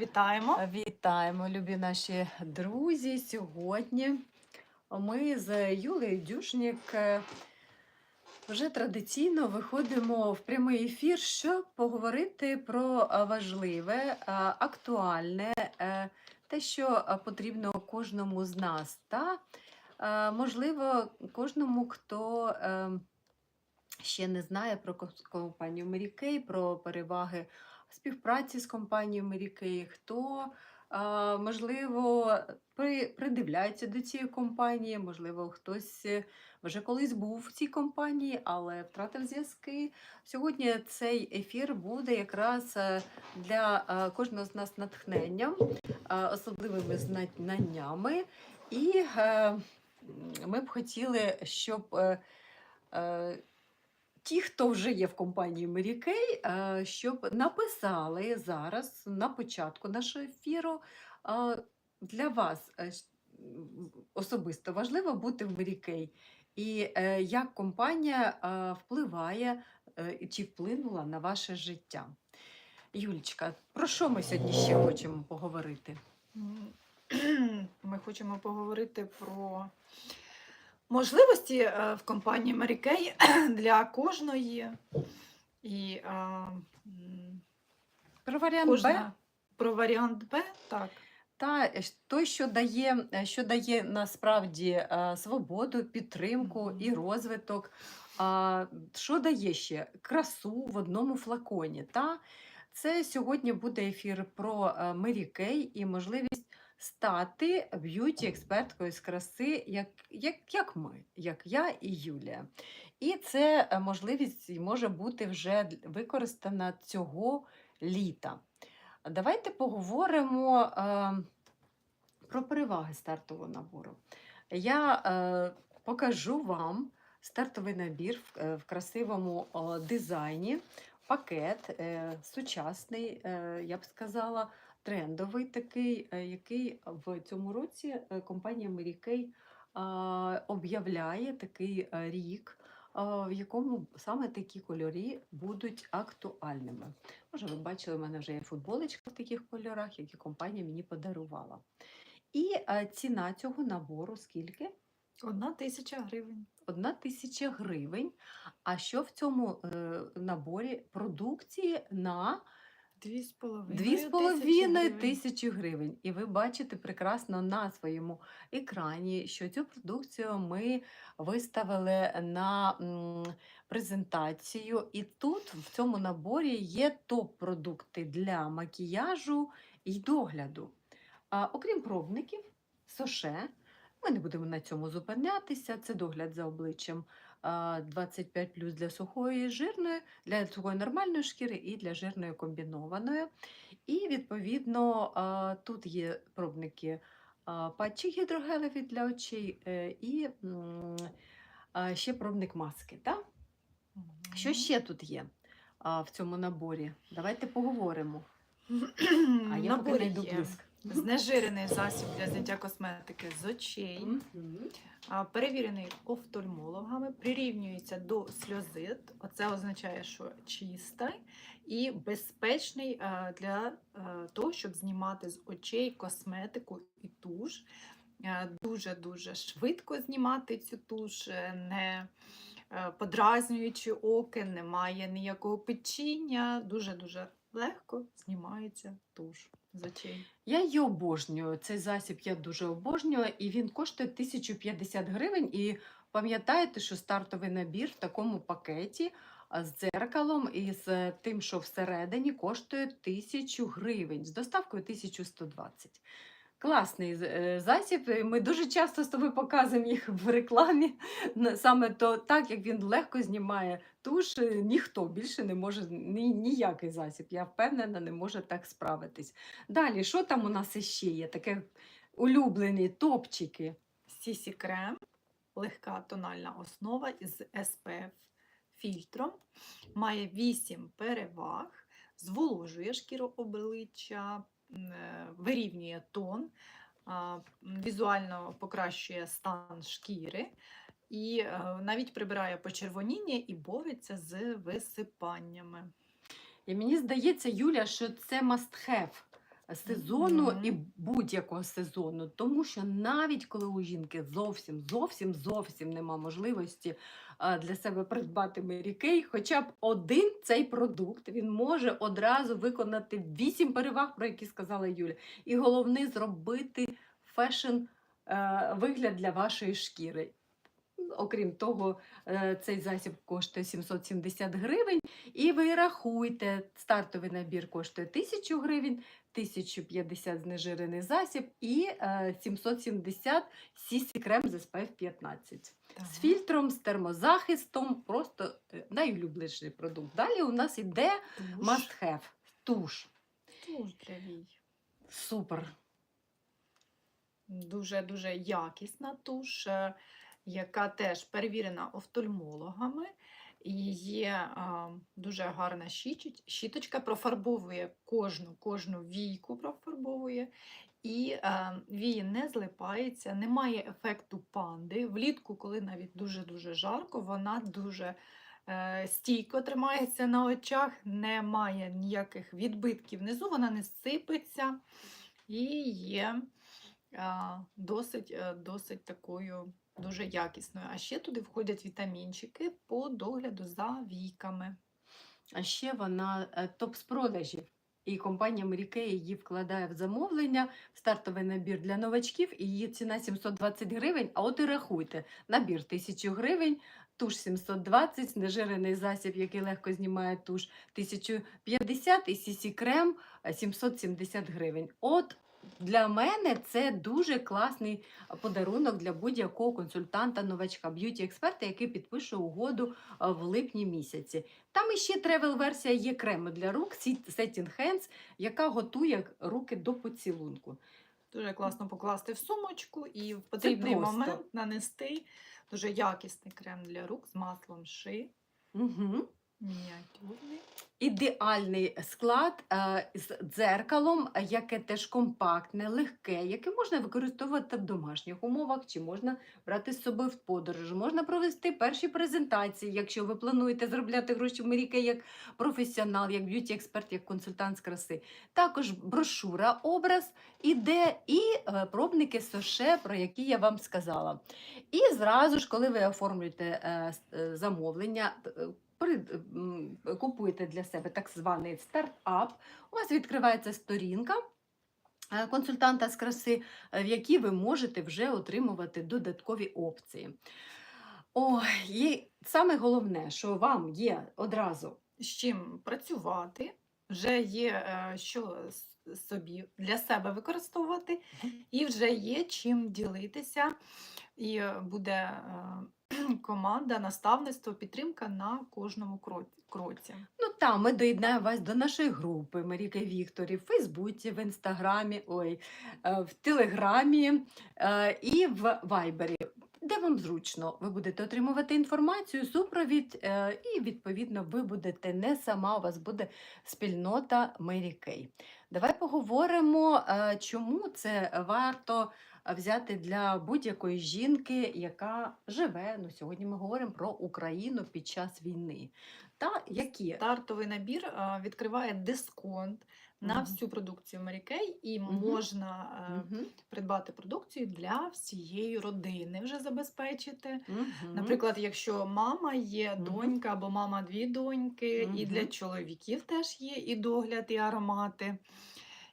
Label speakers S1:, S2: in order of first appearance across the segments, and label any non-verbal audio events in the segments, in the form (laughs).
S1: Вітаємо.
S2: Вітаємо, любі наші друзі. Сьогодні ми з Юлею Дюшнік е, вже традиційно виходимо в прямий ефір, щоб поговорити про важливе, е, актуальне, е, те, що потрібно кожному з нас, та можливо кожному, хто ще не знає про компанію Mary Kay, про переваги співпраці з компанією Mary хто, можливо, придивляється до цієї компанії, можливо, хтось е, вже колись був в цій компанії, але втратив зв'язки. Сьогодні цей ефір буде якраз е, для е, кожного з нас натхненням, е, особливими знаннями. І е, ми б хотіли, щоб е, е, ті, хто вже є в компанії е, щоб написали зараз на початку нашого ефіру е, для вас е, особисто важливо бути в Kay. І е, як компанія впливає чи вплинула на ваше життя. Юлічка, про що ми сьогодні ще хочемо поговорити? (clears throat)
S1: Ми хочемо поговорити про можливості е, в компанії Mary Kay (clears throat) для кожної. І а,
S2: Про варіант Б?
S1: про варіант Б, так.
S2: Та е, той, що дає, е, що дає насправді свободу, підтримку і розвиток. Що дає ще красу в одному флаконі? Та? Це сьогодні буде ефір про Mary Kay і можливість стати б'юті-експерткою з краси, як, як, як ми, як я і Юлія. І це е, можливість може бути вже використана цього літа. Давайте поговоримо е, про переваги стартового набору. Я е, покажу вам стартовий набір в, е, в красивому о, дизайні, пакет е, сучасний, е, я б сказала, трендовий такий, е, який в цьому році е, компанія Mary Kay е, об'являє такий е, рік, в якому саме такі кольори будуть актуальними. Може, ви бачили, у мене вже є футболочка в таких кольорах, які компанія мені подарувала. І ціна цього набору скільки?
S1: Одна тисяча гривень.
S2: Одна тисяча гривень. А що в цьому наборі продукції на
S1: Дві з половиною.
S2: Дві з
S1: тисячі
S2: половиною
S1: гривень.
S2: тисячі гривень. І ви бачите прекрасно на своєму екрані, що цю продукцію ми виставили на презентацію. І тут в цьому наборі є топ-продукти для макіяжу і догляду. А, окрім пробників, соше. Ми не будемо на цьому зупинятися. Це догляд за обличчям а, 25 для сухої і жирної, для сухої нормальної шкіри і для жирної комбінованої. І відповідно тут є пробники патчі гідрогелеві для очей е, і ще пробник маски. Так? Що ще тут є в цьому наборі? Давайте поговоримо. А я поки знайду блиск.
S1: Знежирений засіб для зняття косметики з очей. Перевірений офтальмологами, прирівнюється до сльозит. Оце означає, що чистий і безпечний для того, щоб знімати з очей косметику і туш. Дуже-дуже швидко знімати цю туш, не подразнюючи оки, немає ніякого печіння. Дуже-дуже легко знімається туш.
S2: Я її обожнюю. Цей засіб я дуже обожнюю, і він коштує 1050 гривень. І пам'ятаєте, що стартовий набір в такому пакеті з дзеркалом і з тим, що всередині, коштує 1000 гривень, з доставкою 1120. Класний е, засіб. Ми дуже часто з тобою показуємо їх в рекламі. Саме то так, як він легко знімає туш, е, ніхто більше не може, ні, ніякий засіб, я впевнена, не може так справитись. Далі, що там у нас іще є? Таке улюблені топчики.
S1: Сісі крем, легка тональна основа із SPF фільтром, має 8 переваг, зволожує шкіру обличчя, вирівнює тон, візуально покращує стан шкіри і е, навіть прибирає почервоніння і бореться з висипаннями.
S2: І мені здається, Юля, що це must have сезону
S1: Мгм.
S2: і будь-якого сезону, тому що навіть коли у жінки зовсім, зовсім, зовсім нема можливості для себе придбати Kay, хоча б один цей продукт він може одразу виконати вісім переваг, про які сказала Юля. І головне зробити фешн е, вигляд для вашої шкіри. Окрім того, е, цей засіб коштує 770 гривень, і ви рахуйте, стартовий набір коштує 1000 гривень, 1050 знежирений засіб і е, 770 CC крем з SPF 15.
S1: Так.
S2: З фільтром, з термозахистом, просто е, найулюбленіший продукт. Далі у нас іде must have туш.
S1: Туш для вій.
S2: Супер.
S1: Дуже дуже якісна туш, е, яка теж перевірена офтальмологами. І є а, дуже гарна щіточка, профарбовує кожну, кожну війку профарбовує. І е, вії не злипається, немає ефекту панди. Влітку, коли навіть дуже-дуже жарко, вона дуже е, стійко тримається на очах, немає ніяких відбитків внизу, вона не сипеться і є а, досить, е, досить такою дуже якісною. А ще туди входять вітамінчики по догляду за віками.
S2: А ще вона е, топ з продажів. І компанія Kay її вкладає в замовлення в стартовий набір для новачків, і її ціна 720 гривень. А от і рахуйте, набір 1000 гривень, туш 720, знежирений засіб, який легко знімає туш 1050 і CC крем е, 770 гривень. От для мене це дуже класний подарунок для будь-якого консультанта новачка, б'юті-експерта, який підпише угоду в липні місяці. Там іще тревел-версія є крему для рук Setting Hands, яка готує руки до поцілунку.
S1: Дуже класно покласти в сумочку і в потрібний момент нанести дуже якісний крем для рук з маслом ши.
S2: Угу.
S1: Мініатюрний.
S2: Ідеальний склад е, з дзеркалом, яке теж компактне, легке, яке можна використовувати в домашніх умовах, чи можна брати з собою в подорож. Можна провести перші презентації, якщо ви плануєте заробляти гроші в Меріке як професіонал, як б'юті-експерт, як консультант з краси. Також брошура, образ іде і е, пробники соше, про які я вам сказала. І зразу ж, коли ви оформлюєте е, е, замовлення, е, купуєте для себе так званий стартап, у вас відкривається сторінка. е, Консультанта з краси, е, в якій ви можете вже отримувати додаткові опції. О, і саме головне, що вам є одразу
S1: З чим працювати, вже є е, що собі для себе використовувати, і вже є чим ділитися. І буде команда, наставництво, підтримка на кожному кро- кроці.
S2: Ну там ми доєднаємо вас до нашої групи Маріка Вікторі в Фейсбуці, в Інстаграмі, ой, е, в Телеграмі е, і в Вайбері. Де вам зручно, ви будете отримувати інформацію, супровід, е, і відповідно ви будете не сама, у вас буде спільнота Мері Кей. Давай поговоримо, чому це варто взяти для будь-якої жінки, яка живе. Ну, сьогодні ми говоримо про Україну під час війни. Та які
S1: Стартовий набір відкриває дисконт на
S2: Мгм.
S1: всю продукцію Kay і
S2: Мгм.
S1: можна е,
S2: Мгм.
S1: придбати продукцію для всієї родини вже забезпечити.
S2: Мгм.
S1: Наприклад, якщо мама є
S2: Мгм.
S1: донька або мама дві доньки, і для чоловіків теж є і догляд, і аромати.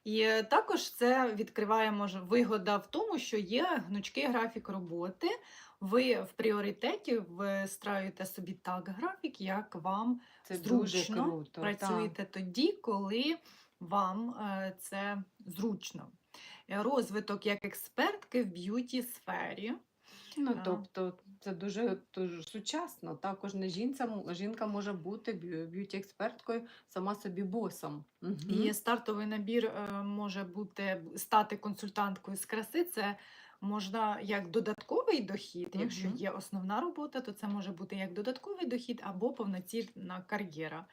S1: І е, також це відкриває може вигода в тому, що є гнучкий графік роботи. Ви в пріоритеті вистраюєте собі так графік, як вам
S2: це дуже круто.
S1: працюєте тоді, коли вам е, це зручно. Розвиток як експертки в б'юті сфері.
S2: Ну,
S1: А.
S2: тобто, це дуже, дуже сучасно. Та кожна жінця, жінка може бути б'юті-експерткою, сама собі босом. Мгм.
S1: І стартовий набір е, може бути стати консультанткою з краси. Це можна як додатковий дохід. Якщо є основна робота, то це може бути як додатковий дохід або повноцінна кар'єра.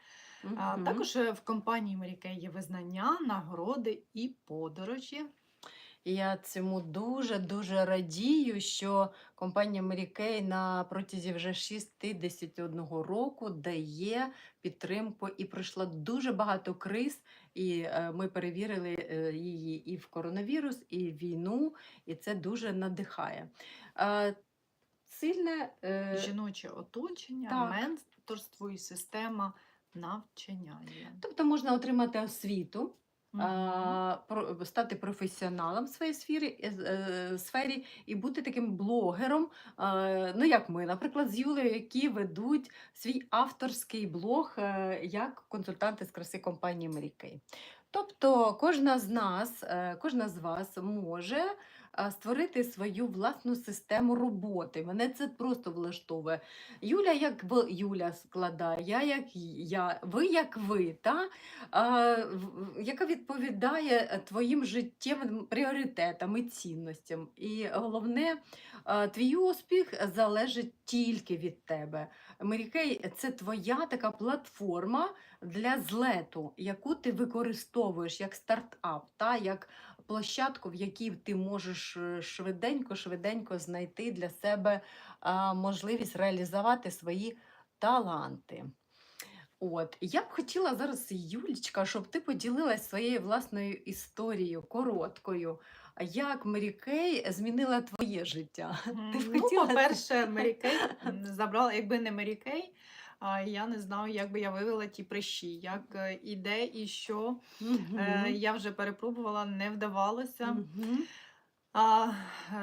S1: А також е, в компанії Kay є визнання, нагороди і подорожі.
S2: І я цьому дуже-дуже радію, що компанія Mary Kay на протязі вже 61 року дає підтримку і пройшла дуже багато криз. І е, ми перевірили е, її і в коронавірус, і в війну, і це дуже надихає. Е, Сильне
S1: Жіноче оточення,
S2: так.
S1: менторство і система навчання
S2: тобто можна отримати освіту. Про- стати професіоналом в своїй сфері, е, е, сфері і бути таким блогером, е, ну як ми, наприклад, з Юлею, які ведуть свій авторський блог як консультанти з краси компанії Мрікей. Тобто кожна з нас, кожна з вас може створити свою власну систему роботи. Мене це просто влаштовує. Юля як в- Юля складає, я як я, ви як ви, та? а, яка відповідає твоїм життєвим пріоритетам і цінностям. І головне, твій успіх залежить тільки від тебе. Мерікей це твоя така платформа для злету, яку ти використовуєш як стартап, та, як площадку, в якій ти можеш швиденько-швиденько знайти для себе можливість реалізувати свої таланти. От, я б хотіла зараз, Юлічка, щоб ти поділилась своєю власною історією, короткою. Як Мері Кей змінила твоє життя? Ти
S1: Ну,
S2: хотіла
S1: по-перше, Мері Кей забрала, якби не Мері Кей, а, я не знаю, як би я вивела ті прищі, як е, і де, і що. Е, Я вже перепробувала, не вдавалося. А,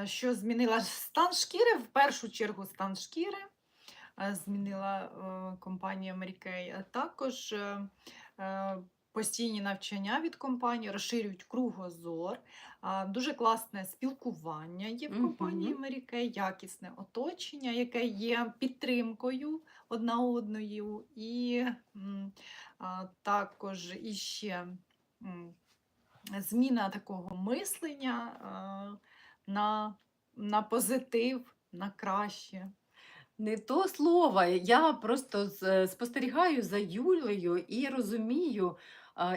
S1: е, що змінила стан шкіри? В першу чергу стан шкіри змінила компанія Mary Kay. А Також постійні навчання від компанії розширюють кругозор. Дуже класне спілкування є в компанії. Mary Kay, якісне оточення, яке є підтримкою одна одною. І також іще зміна такого мислення на, на позитив, на краще.
S2: Не то слово. Я просто спостерігаю за Юлею і розумію,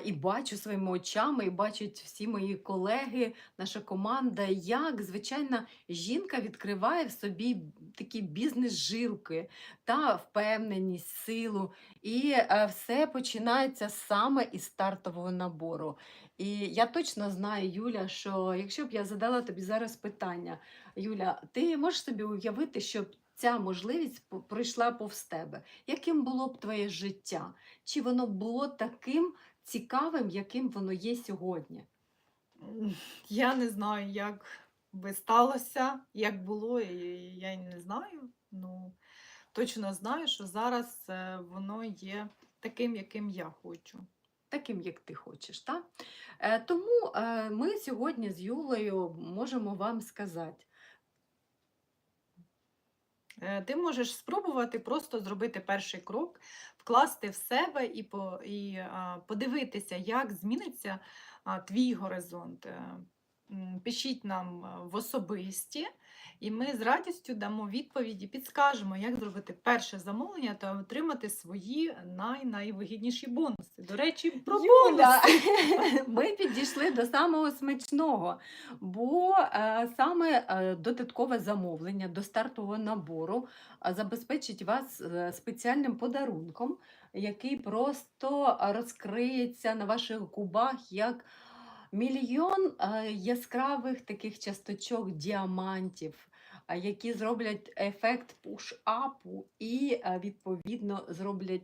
S2: і бачу своїми очами, і бачать всі мої колеги, наша команда, як звичайна жінка відкриває в собі такі бізнес-жилки та впевненість, силу. І е, все починається саме із стартового набору. І я точно знаю, Юля, що якщо б я задала тобі зараз питання, Юля, ти можеш собі уявити, щоб ця можливість пройшла повз тебе? Яким було б твоє життя? Чи воно було таким цікавим, яким воно є сьогодні?
S1: Я не знаю, як би сталося, як було, і я й не знаю. Ну, точно знаю, що зараз е, воно є таким, яким я хочу.
S2: Таким, як ти хочеш, так? Е, тому е, ми сьогодні з Юлею можемо вам сказати.
S1: Е, Ти можеш спробувати просто зробити перший крок, вкласти в себе і, по, і подивитися, як зміниться твій горизонт. Е, Пишіть нам в особисті, і ми з радістю дамо відповіді, підскажемо, як зробити перше замовлення та отримати свої най-найвигідніші бонуси. До речі, про
S2: Юля,
S1: бонуси. (laughs)
S2: ми підійшли до самого смачного, бо е, саме е, додаткове замовлення до стартового набору е, забезпечить вас е, спеціальним подарунком, який просто розкриється на ваших губах як мільйон е, яскравих таких часточок діамантів. е, Які зроблять ефект пуш-апу і, е, відповідно, зроблять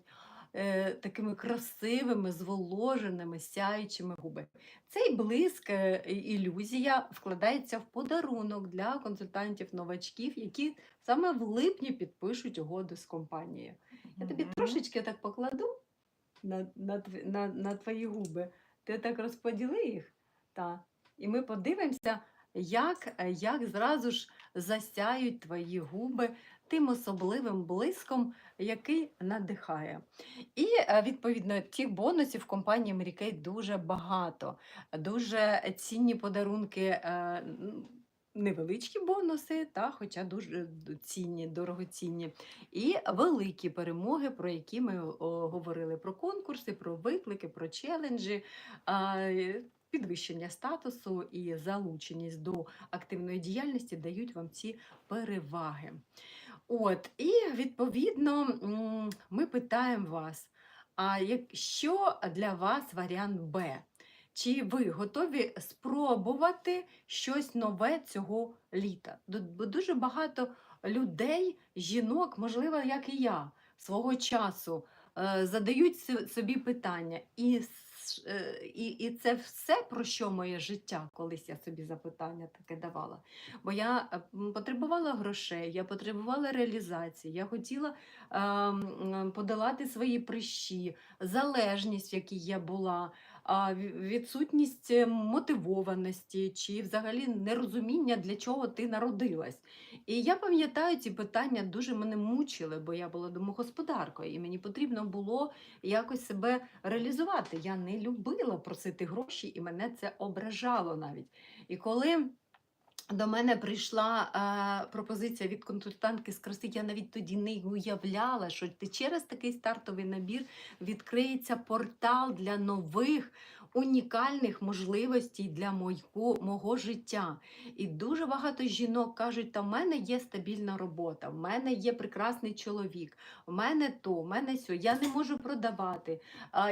S2: такими красивими, зволоженими, сяючими губи. Цей блиск, ілюзія вкладається в подарунок для консультантів-новачків, які саме в липні підпишуть угоду з компанією. Я тобі трошечки так покладу на, на, на, на твої губи. Ти так розподіли їх. Та. І ми подивимося, як, е, як зразу ж засяють твої губи тим особливим блиском, який надихає. І е, відповідно тих бонусів в компанії Kay дуже багато. Дуже цінні подарунки. е, Невеличкі бонуси, та, хоча дуже цінні, дорогоцінні, і великі перемоги, про які ми говорили: про конкурси, про виклики, про челенджі. Підвищення статусу і залученість до активної діяльності дають вам ці переваги. От, і відповідно ми питаємо вас, а що для вас варіант Б? Чи ви готові спробувати щось нове цього літа? Дуже багато людей, жінок, можливо, як і я, свого часу е, задають собі питання. І, і, і це все, про що моє життя, колись я собі запитання таке давала. Бо я е, потребувала грошей, я потребувала реалізації, я хотіла е, подолати свої прищі, залежність, в якій я була, відсутність е, мотивованості чи взагалі нерозуміння, для чого ти народилась. І я пам'ятаю, ці питання дуже мене мучили, бо я була домогосподаркою, і мені потрібно було якось себе реалізувати. Я не любила просити гроші, і мене це ображало навіть. І коли до мене прийшла е, пропозиція від консультантки з краси. Я навіть тоді не уявляла, що через такий стартовий набір відкриється портал для нових унікальних можливостей для мого, мого життя. І дуже багато жінок кажуть, та в мене є стабільна робота, в мене є прекрасний чоловік, в мене то, в мене сьо, я не можу продавати.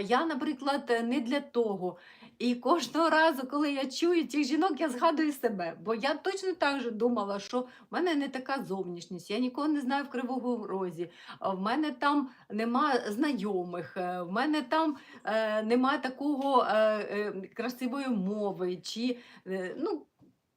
S2: Я, наприклад, не для того. І кожного разу, коли я чую цих жінок, я згадую себе. Бо я точно так же думала, що в мене не така зовнішність, я нікого не знаю в Кривому Розі, в мене там нема знайомих, е, в мене там е, нема такого е, красивої мови. чи е, ну,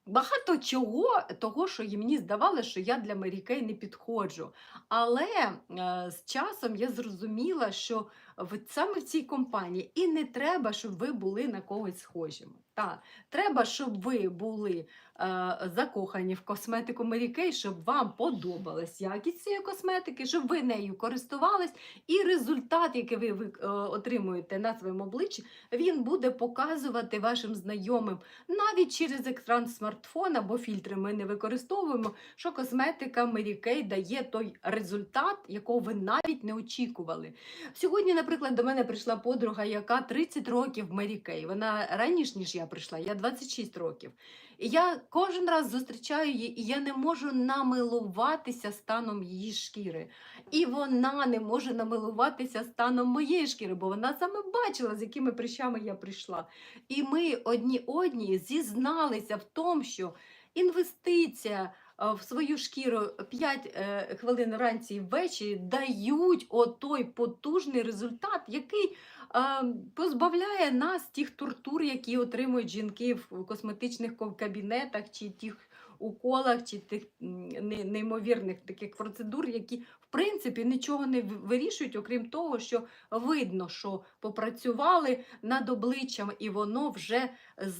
S2: Багато чого, того, що мені здавалося, що я для Марікей не підходжу. Але е, з часом я зрозуміла, що в, саме в цій компанії і не треба, щоб ви були на когось схожими. Та, треба, щоб ви були е, закохані в косметику Mary щоб вам подобалась якість цієї косметики, щоб ви нею користувались, і результат, який ви, е, отримуєте на своєму обличчі, він буде показувати вашим знайомим навіть через екран смартфона, бо фільтри ми не використовуємо, що косметика Mary дає той результат, якого ви навіть не очікували. Сьогодні, наприклад, до мене прийшла подруга, яка 30 років в Kay. Вона раніше, ніж я прийшла, я 26 років. І я кожен раз зустрічаю її, і я не можу намилуватися станом її шкіри. І вона не може намилуватися станом моєї шкіри, бо вона саме бачила, з якими прищами я прийшла. І ми одні одні зізналися в тому, що інвестиція в свою шкіру 5 е, хвилин вранці і ввечері дають отой потужний результат, який е, позбавляє нас тих тортур, які отримують жінки в косметичних кабінетах чи тих уколах, чи тих неймовірних таких процедур, які в принципі нічого не вирішують, окрім того, що видно, що попрацювали над обличчям, і воно вже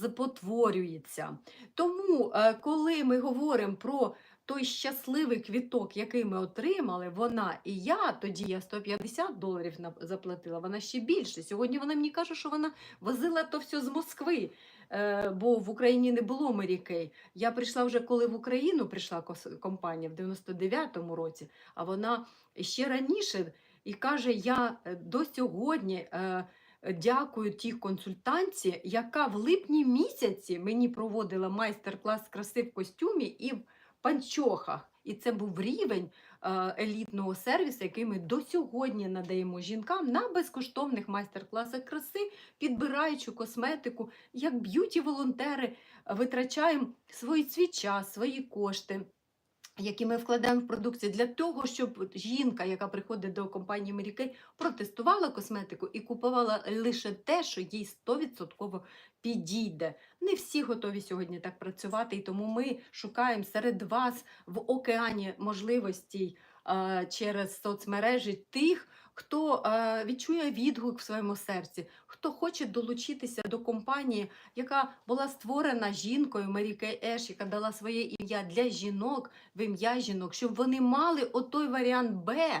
S2: спотворюється. Тому, е, коли ми говоримо про той щасливий квіток, який ми отримали, вона і я, тоді я 150 доларів заплатила, вона ще більше. Сьогодні вона мені каже, що вона возила то все з Москви, е, бо в Україні не було Mary Я прийшла вже, коли в Україну прийшла компанія в 99-му році, а вона ще раніше і каже: я е, до сьогодні. е, Дякую тій консультанці, яка в липні місяці мені проводила майстер-клас краси в костюмі і в панчохах. І це був рівень е, елітного сервісу, який ми до сьогодні надаємо жінкам на безкоштовних майстер-класах краси, підбираючи косметику, як б'юті-волонтери, витрачаємо свій свій час, свої кошти. Які ми вкладаємо в продукцію для того, щоб жінка, яка приходить до компанії Мерікей, протестувала косметику і купувала лише те, що їй 100% підійде. Не всі готові сьогодні так працювати, і тому ми шукаємо серед вас в океані можливостей через соцмережі тих, хто відчує відгук в своєму серці, хто хоче долучитися до компанії, яка була створена жінкою Марі Кей Еш, яка дала своє ім'я для жінок в ім'я жінок, щоб вони мали отой варіант Б,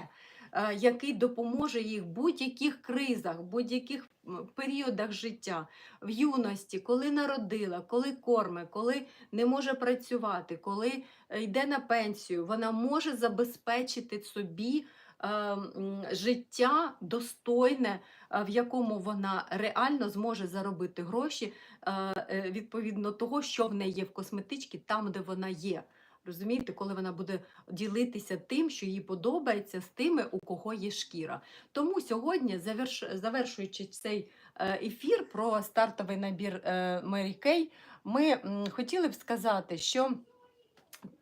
S2: який допоможе їх в будь-яких кризах, в будь-яких періодах життя, в юності, коли народила, коли корме, коли не може працювати, коли е, йде на пенсію, вона може забезпечити собі е, життя достойне, е, в якому вона реально зможе заробити гроші е, е, відповідно того, що в неї є в косметичці, там, де вона є. Розумієте, коли вона буде ділитися тим, що їй подобається, з тими, у кого є шкіра. Тому сьогодні, заверш... завершуючи цей е, ефір про стартовий набір Mary Kay, ми хотіли б сказати, що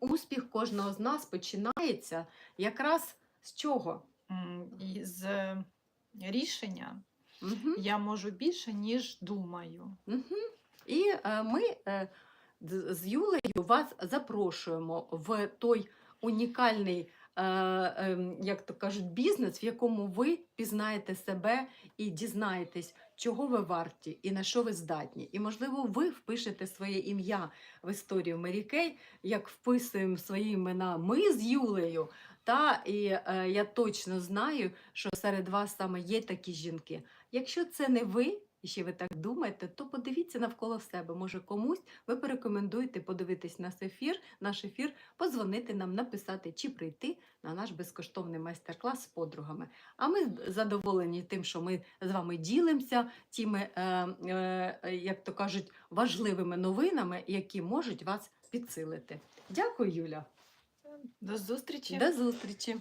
S2: успіх кожного з нас починається якраз з чого?
S1: З е, рішення
S2: Угу.
S1: я можу більше, ніж думаю.
S2: Угу. І е, ми з Юлею вас запрошуємо в той унікальний, е, е, як то кажуть, бізнес, в якому ви пізнаєте себе і дізнаєтесь, чого ви варті і на що ви здатні. І, можливо, ви впишете своє ім'я в історію Мері Кей, як вписуємо свої імена ми з Юлею. Та і е, я точно знаю, що серед вас саме є такі жінки. Якщо це не ви, і ще ви так думаєте, то подивіться навколо себе. Може, комусь ви порекомендуєте подивитись наш ефір, наш ефір, подзвонити нам, написати чи прийти на наш безкоштовний майстер-клас з подругами. А ми задоволені тим, що ми з вами ділимося тими, е, е, як то кажуть, важливими новинами, які можуть вас підсилити. Дякую, Юля.
S1: До зустрічі!
S2: До зустрічі!